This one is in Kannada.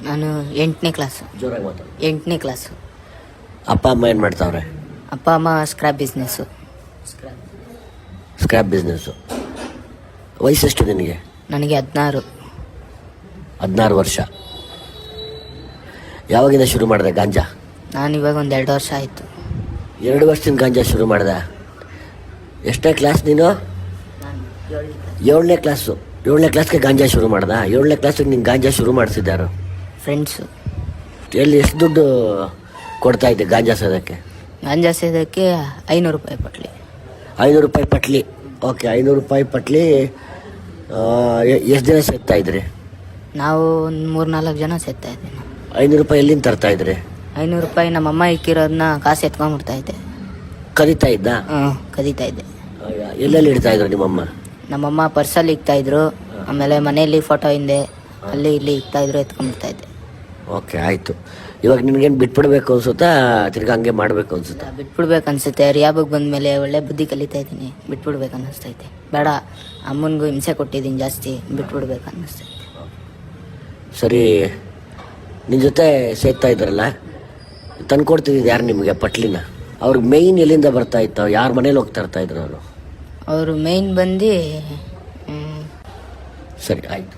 ನಾನು ಎಂಟನೇ ಕ್ಲಾಸ್ ಜೋರಾಗಿ ಮಾತಾಡು ಎಂಟನೇ ಕ್ಲಾಸ್ ಅಪ್ಪ ಅಮ್ಮ ಏನು ಮಾಡ್ತಾವ್ರೆ? ಅಪ್ಪ ಅಮ್ಮ ಸ್ಕ್ರಾಪ್ ಬಿಸ್ನೆಸ್ಸು ಸ್ಕ್ರ್ಯಾಪ್ ಬಿಸ್ನೆಸ್ಸು ವಯಸ್ಸೆಷ್ಟು ನಿನಗೆ? ನನಗೆ ಹದಿನಾರು. ಹದಿನಾರು ವರ್ಷ. ಯಾವಾಗಿಂದ ಶುರು ಮಾಡಿದೆ ಗಾಂಜಾ? ನಾನು ಇವಾಗ ಒಂದು ಎರಡು ವರ್ಷ ಆಯಿತು. ಎರಡು ವರ್ಷದಿಂದ ಗಾಂಜಾ ಶುರು ಮಾಡಿದೆ. ಎಷ್ಟೇ ಕ್ಲಾಸ್ ನೀನು? ಏಳನೇ ಕ್ಲಾಸು ಏಳನೇ ಕ್ಲಾಸ್ಗೆ ಗಾಂಜಾ ಶುರು ಮಾಡ್ದೆ. ಏಳನೇ ಕ್ಲಾಸಿಗೆ ನೀನು ಗಾಂಜಾ ಶುರು ಮಾಡಿಸಿದ್ದಾರು ಫ್ರೆಂಡ್ಸು ಎಲ್ಲಿ ಎಷ್ಟು ದುಡ್ಡು ಕೊಡ್ತಾ ಇದ್ದೆ ಗಾಂಜಾ ಸೇದಕ್ಕೆ ಗಾಂಜಾ ಸೇದಕ್ಕೆ ಐನೂರು ರೂಪಾಯಿ ಪಟ್ಲಿ. ಐನೂರು ರೂಪಾಯಿ ಪಟ್ಲಿ. ಓಕೆ ಐನೂರು ರೂಪಾಯಿ ಪಟ್ಲಿ ಎಷ್ಟು ಜನ ಸೇರ್ತಾ ಇದ್ರಿ? ನಾವು ಒಂದು ಮೂರು ನಾಲ್ಕು ಜನ ಸೇರ್ತಾ ಇದ್ದೀವಿ ಐನೂರು ರೂಪಾಯಿ ಎಲ್ಲಿಂದ ತರ್ತಾ ಇದ್ರಿ? ಐನೂರು ರೂಪಾಯಿ ನಮ್ಮಮ್ಮ ಇಕ್ಕಿರೋದನ್ನ ಕಾಸು ಎತ್ಕೊಂಡ್ಬಿಡ್ತಾ ಇದ್ದೆ. ಕದೀತಾ ಇದ್ದ? ಹ್ಞೂ ಕದೀತಾ ಇದ್ದೆ. ಎಲ್ಲೆಲ್ಲಿ ಇಡ್ತಾ ಇದ್ರು ನಿಮ್ಮಮ್ಮ ನಮ್ಮಮ್ಮ ಪರ್ಸಲ್ಲಿ ಇಕ್ತಾ ಇದ್ರು. ಆಮೇಲೆ ಮನೆಯಲ್ಲಿ ಫೋಟೋ ಹಿಂದೆ ಅಲ್ಲಿ ಇಲ್ಲಿ ಇಕ್ತಾ ಇದ್ರು ಎತ್ಕೊಂಡ್ಬಿಡ್ತಾ ಇದ್ದೆ. ಓಕೆ ಆಯಿತು. ಇವಾಗ ನಿನಗೇನು ಬಿಟ್ಬಿಡ್ಬೇಕು ಅನ್ಸುತ್ತಾ? ತಿರ್ಗಾ ಹಂಗೆ ಮಾಡಬೇಕು ಅನ್ಸುತ್ತಾ? ಬಿಟ್ಬಿಡ್ಬೇಕು ಅನ್ಸುತ್ತೆ. ರಿಯಾಬಗ್ ಬಂದ್ಮೇಲೆ ಒಳ್ಳೆ ಬುದ್ಧಿ ಕಲಿತಾ ಇದ್ದೀನಿ. ಬಿಟ್ಬಿಡ್ಬೇಕು ಅನ್ನಿಸ್ತೈತೆ. ಬೇಡ ಅಮ್ಮನಿಗೂ ಹಿಂಸೆ ಕೊಟ್ಟಿದ್ದೀನಿ ಜಾಸ್ತಿ. ಬಿಟ್ಬಿಡ್ಬೇಕು ಅನ್ನಿಸ್ತೈತೆ. ಸರಿ ನಿನ್ನ ಜೊತೆ ಸೇರ್ತಾ ಇದ್ರಲ್ಲ ತಂದ್ಕೊಡ್ತಿದ್ದು ಯಾರು ನಿಮಗೆ ಪಟ್ಲಿನ? ಅವ್ರಿಗೆ ಮೇಯ್ನ್ ಎಲ್ಲಿಂದ ಬರ್ತಾ ಇತ್ತು? ಯಾರ ಮನೇಲಿ ಹೋಗ್ತಾ ಇರ್ತಾ ಇದ್ರು ಅವರು? ಅವರು ಮೇಯ್ನ್ ಬಂದು ಸರಿ ಆಯಿತು.